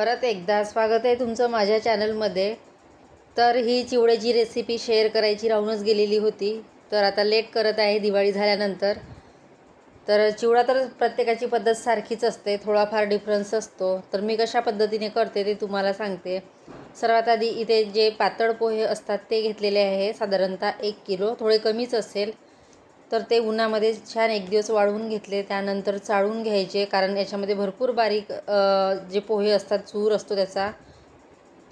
परत एकदा स्वागत आहे तुमचं माझ्या चॅनलमध्ये. तर ही चिवड्याची रेसिपी शेअर करायची राहूनच गेलेली होती. तर आता लेट करत आहे दिवाळी झाल्यानंतर. तर चिवडा तर प्रत्येकाची पद्धत सारखीच असते थोडाफार डिफरन्स असतो. तर मी कशा पद्धतीने करते ते तुम्हाला सांगते. सर्वात आधी इथे जे पातळ पोहे असतात ते घेतलेले आहे साधारणतः एक किलो. थोडे कमीच असेल तर ते उन्हामध्ये छान एक दिवस वाळवून घेतले त्यानंतर चाळून घ्यायचे कारण याच्यामध्ये भरपूर बारीक जे पोहे असतात चूर असतो त्याचा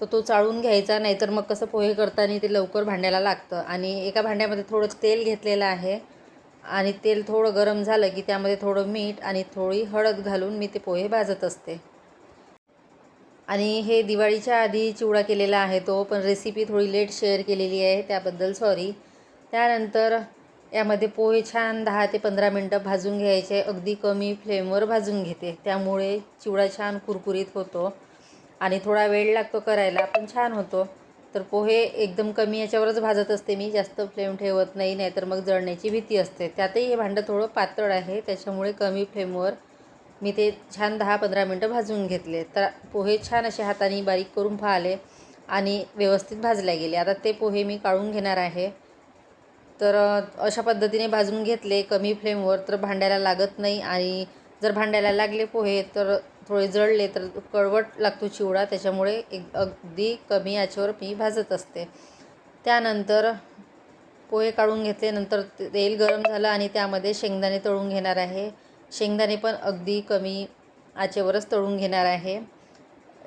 तर तो चाळून घ्यायचा नाहीतर मग कसं पोहे करताना ते लवकर भांड्याला लागतं. आणि एका भांड्यामध्ये थोडं तेल घेतलेलं आहे आणि तेल थोडं गरम झालं की त्यामध्ये थोडं मीठ आणि थोडी हळद घालून मी ते पोहे भाजत असते. आणि हे दिवाळीच्या आधी चिवडा केलेला आहे तो पण रेसिपी थोडी लेट शेअर केलेली आहे त्याबद्दल सॉरी त्यानंतर यामध्ये पोहे छान दहा ते पंधरा मिनटं भाजून घ्यायचे. अगदी कमी फ्लेमवर भाजून घेते. त्यामुळे चिवडा छान कुरकुरीत होतो. आणि थोडा वेळ लागतो करायला पण छान होतो. तर पोहे एकदम कमी याच्यावरच भाजत असते मी. जास्त फ्लेम ठेवत नाही नाहीतर मग जळण्याची भीती असते. त्यातही हे भांडं थोडं पातळ आहे. त्याच्यामुळे कमी फ्लेमवर मी ते छान दहा पंधरा मिनटं भाजून घेतले. तर पोहे छान असे हाताने बारीक करून पाहिले आणि व्यवस्थित भाजले गेले. आता ते पोहे मी काढून घेणार आहे. तर अशा पद्धतीने भाजून घेतले. कमी फ्लेमवर तर भांड्याला लागत नाही आणि जर भांड्याला लागले पोहे तर थोडे जळले तर कळवट लागतो चिवडा. त्याच्यामुळे एक अगदी कमी याच्यावर मी भाजत असते. त्यानंतर पोहे काढून घेतले. नंतर ते- तेल गरम झालं आणि त्यामध्ये शेंगदाणे तळून घेणार आहे. शेंगदाणे पण अगदी कमी आचेवरच तळून घेणार आहे.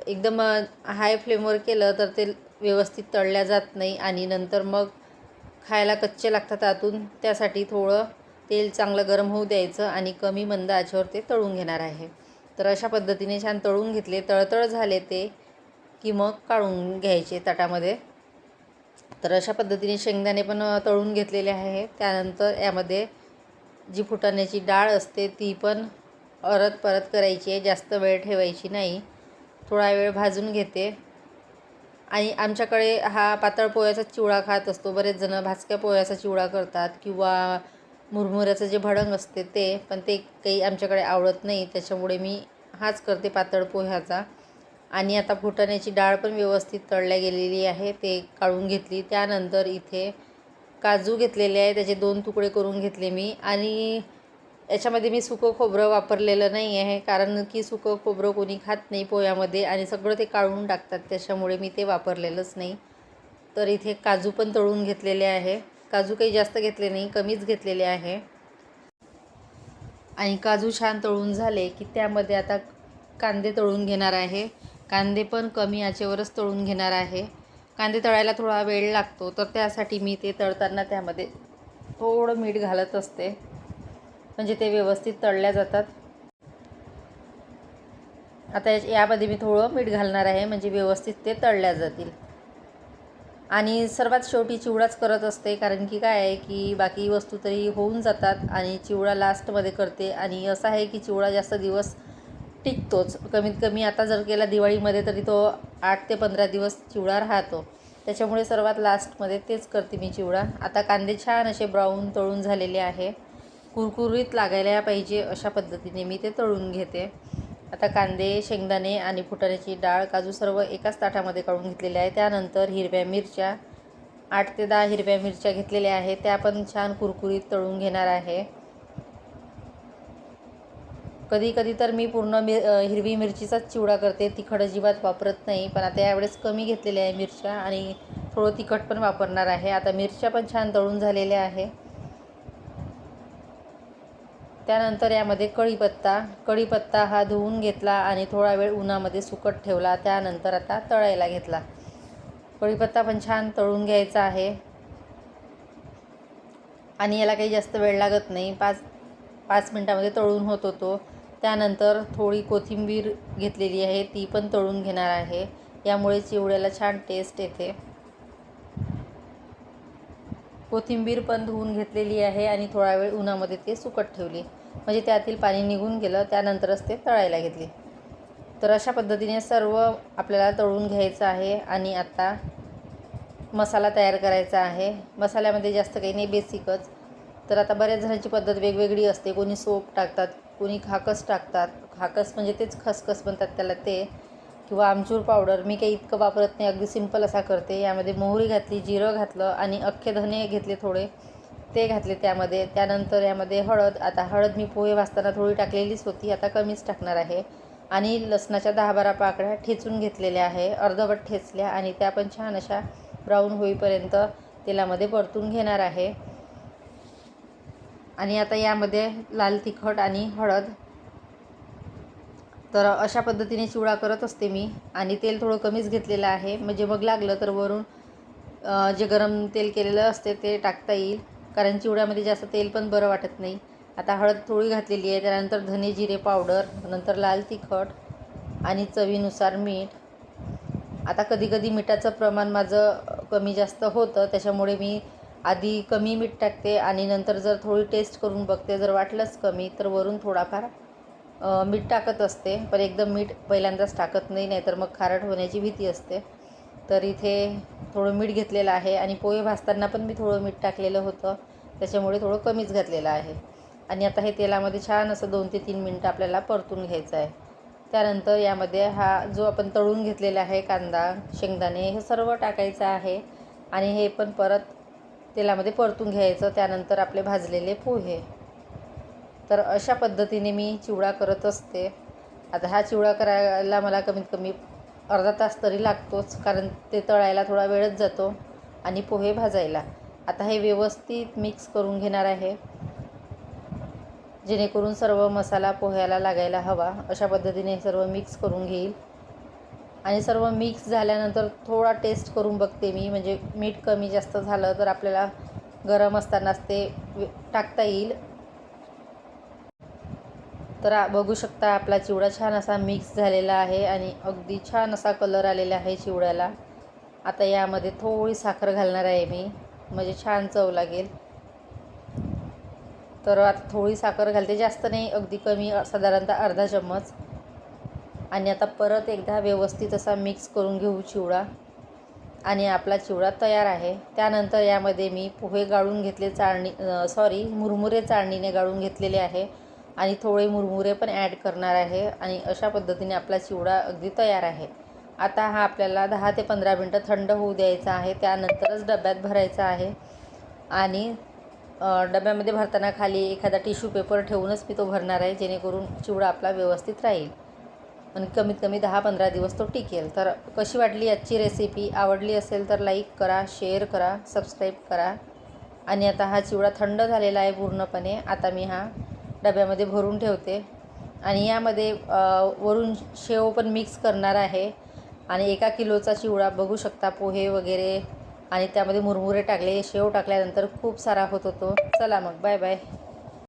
एकदम हाय फ्लेमवर केलं तर ते व्यवस्थित तळल्या जात नाही आणि नंतर मग खायला कच्चे लागतात आतून. त्यासाठी थोडं तेल चांगलं गरम होऊ द्यायचं आणि कमी मंद आचेवर ते तळून घेणार आहे. तर अशा पद्धतीने छान तळून घेतले. तळतळ झाले ते की मग काढून घ्यायचे ताटामध्ये. तर अशा पद्धतीने शेंगदाणे पण तळून घेतलेले आहे. त्यानंतर यामध्ये जी फुटाण्याची डाळ असते ती पण अरत परत करायची आहे. जास्त वेळ ठेवायची नाही. थोडा वेळ भाजून घेते. आणि आमच्याकडे हा पातळ पोह्याचा चिवडा खात असतो. बरेच जण भाजक्या पोह्याचा चिवडा करतात किंवा मुरमुऱ्याचं जे भडंग असते ते पण ते काही आमच्याकडे आवडत नाही. त्याच्यामुळे मी हाच करते पातळ पोह्याचा. आणि आता फुटाण्याची डाळ पण व्यवस्थित तळल्या गेलेली आहे. ते काढून घेतली. त्यानंतर इथे काजू घेतलेले आहे. त्याचे दोन तुकडे करून घेतले मी. आणि याच्यामध्ये मी सुकं खोबरं वापरलेलं नाही आहे कारण की सुकं खोबरं कोणी खात नाही पोह्यामध्ये आणि सगळं ते काढून टाकतात त्याच्यामुळे मी ते वापरलेलंच नाही. तर इथे काजू पण तळून घेतलेले आहे. काजू काही जास्त घेतले नाही कमीच घेतलेले आहे. आणि काजू छान तळून झाले की त्यामध्ये आता कांदे तळून घेणार आहे. कांदे पण कमी आचेवरच तळून घेणार आहे. कांदे तळायला थोडा वेळ लागतो तर त्यासाठी मी ते तळताना त्यामध्ये थोडं मीठ घालत असते. म्हणजे ते व्यवस्थित तळल्या जातात. आता या- यामध्ये मी थोडं मीठ घालणार आहे म्हणजे व्यवस्थित ते तळल्या जातील. आणि सर्वात शेवटी चिवडाच करत असते कारण की काय आहे की बाकी वस्तू तरी होऊन जातात आणि चिवडा लास्टमध्ये करते. आणि असं आहे की चिवडा जास्त दिवस टिकतोच. कमीत कमी आता जर केला दिवाळीमध्ये तरी तो आठ ते पंधरा दिवस चिवडा राहतो. त्याच्यामुळे सर्वात लास्टमध्ये तेच करते मी चिवडा. आता कांदे छान असे ब्राऊन तळून झालेले आहे. कुरकुरीत लागायला पाहिजे अशा पद्धतीने मी ते तळून घेते. आता कांदे शेंगदाणे आणि फुटाण्याची डाळ काजू सर्व एकाच ताटामध्ये काढून घेतलेले आहे. त्यानंतर हिरव्या मिरच्या आठ ते दहा हिरव्या मिरच्या घेतलेल्या आहेत. त्या पण छान कुरकुरीत तळून घेणार आहे. कधी कधी तर मी पूर्ण मि हिरवी मिरचीचाच चिवडा करते. तिखट अजिबात वापरत नाही पण आता यावेळेस कमी घेतलेल्या आहे मिरच्या आणि थोडं तिखट पण वापरणार आहे. आता मिरच्या पण छान तळून झालेल्या आहे. त्यानंतर यामध्ये कढीपत्ता कढीपत्ता हा धुवून घेतला आणि थोडा वेळ उन्हामध्ये सुकट ठेवला. त्यानंतर आता तळायला घेतला. कढीपत्ता पण छान तळून घ्यायचा आहे. आणि याला काही जास्त वेळ लागत नाही. पाच पाच मिनटामध्ये तळून होतो तो त्यानंतर थोडी कोथिंबीर घेतलेली आहे. ती पण तळून घेणार आहे. यामुळे चिवड्याला छान टेस्ट येते. कोथिंबीर पण धुवून घेतलेली आहे आणि थोडा वेळ उन्हामध्ये ते सुकट ठेवली. म्हणजे त्यातील पाणी निघून गेलं त्यानंतरच ते तळायला घेतले. तर अशा पद्धतीने सर्व आपल्याला तळून घ्यायचं आहे आणि आता मसाला तयार करायचा आहे. मसाल्यामध्ये जास्त काही नाही बेसिकच. तर आता बऱ्याच जणांची पद्धत वेगवेगळी असते. कोणी सोप टाकतात कोणी खाकस टाकतात. खाकस म्हणजे तेच खसखस म्हणतात त्याला ते. किंवा आमचूर पावडर मी काही इतकं वापरत नाही. अगदी सिंपल असा करते. यामध्ये मोहरी घातली जिरं घातलं आणि अख्खे धने घेतले थोडे. ते घातले त्यामध्ये. त्यानंतर यामध्ये हळद. आता हळद मी पोहे वाचताना थोडी टाकलेलीच होती. आता कमीच टाकणार आहे. आणि लसणाच्या दहा बारा पाकळ्या ठेचून घेतलेल्या आहे. अर्धवट ठेचल्या आणि त्या पण छान अशा ब्राऊन होईपर्यंत तेलामध्ये परतून घेणार आहे. आणि आता यामध्ये लाल तिखट आणि हळद तर अशा पद्धतीने चिवडा करत असते मी. आणि तेल थोडं कमीच घेतलेलं आहे. म्हणजे मग लागलं तर वरून जे गरम तेल केलेलं असते ते टाकता येईल. कारण चिवड्यामध्ये जास्त तेल पण बरं वाटत नाही. आता हळद थोडी घातलेली आहे. त्यानंतर धने जिरे पावडर नंतर लाल तिखट आणि चवीनुसार मीठ. आता कधीकधी मिठाचं प्रमाण माझं कमी जास्त होतं. त्याच्यामुळे मी आधी कमी मीठ टाकते आणि नंतर जर थोडी टेस्ट करून बघते जर वाटलंच कमी तर वरून थोडाफार मीठ टाकत असते पण एकदम मीठ पहिल्यांदाच टाकत नाही नाहीतर मग खारट होण्याची भीती असते. तर इथे थोडं मीठ घेतलेलं आहे आणि पोहे भाजताना पण मी थोडं मीठ टाकलेलं होतं. त्याच्यामुळे थोडं कमीच घातलेलं आहे. आणि आता हे तेलामध्ये छान असं दोन ते तीन मिनटं आपल्याला परतून घ्यायचं आहे. त्यानंतर यामध्ये हा जो आपण तळून घेतलेला आहे कांदा शेंगदाणे हे सर्व टाकायचं आहे. आणि हे पण परत तेलामध्ये परतून घ्यायचं. त्यानंतर आपले भाजलेले पोहे. तर अशा पद्धतीने मी चिवडा करत असते. आता हा चिवडा करायला मला कमीत कमी अर्धा तास तरी लागतोच कारण ते तळायला थोडा वेळच जातो आणि पोहे भाजायला. आता हे व्यवस्थित मिक्स करून घेणार आहे. जेणेकरून सर्व मसाला पोह्याला लागायला हवा. अशा पद्धतीने सर्व मिक्स करून घेईल. आणि सर्व मिक्स झाल्यानंतर थोडा टेस्ट करून बघते मी. म्हणजे मीठ कमी जास्त झालं तर आपल्याला गरम असतानाच ते टाकता येईल. तर बघू शकता आपला चिवडा छान असा मिक्स झालेला आहे आणि अगदी छान असा कलर आलेला आहे चिवड्याला. आता यामध्ये थोडी साखर घालणार आहे मी म्हणजे छान चव लागेल. तर आता थोडी साखर घालते जास्त नाही अगदी कमी साधारणतः अर्धा चम्मच. आणि आता परत एकदा व्यवस्थित असा मिक्स करून घेऊ चिवडा. आणि आपला चिवडा तयार आहे. त्यानंतर यामध्ये मी पोहे गाळून घेतले चाळणी सॉरी मुरमुरे चाळणीने गाळून घेतलेले आहे. आणि थोडे मुरमुरे पण ॲड करणार आहे आणि अशा पद्धतीने आपला चिवडा अगदी तयार आहे. आता हा आपल्याला दहा ते पंधरा मिनटं थंड होऊ द्यायचा आहे. त्यानंतरच डब्यात भरायचा आहे. आणि डब्यामध्ये भरताना खाली एखादा टिश्यू पेपर ठेवूनच मी तो भरणार आहे जेणेकरून चिवडा आपला व्यवस्थित राहील. आणि कमीत कमी दहा पंधरा दिवस तो टिकेल. तर कशी वाटली आजची रेसिपी आवडली असेल तर लाईक करा शेअर करा सबस्क्राईब करा. आणि आता हा चिवडा थंड झालेला आहे पूर्णपणे. आता मी हा डब्यामध्ये भरून ठेवते. आणि यामध्ये वरून शेव पण मिक्स करणार आहे. आणि एका किलोचा चिवडा बघू शकता पोहे वगैरे. आणि त्यामध्ये मुरमुरे टाकले. शेव टाकल्यानंतर खूप सारा होत होतो. चला मग बाय बाय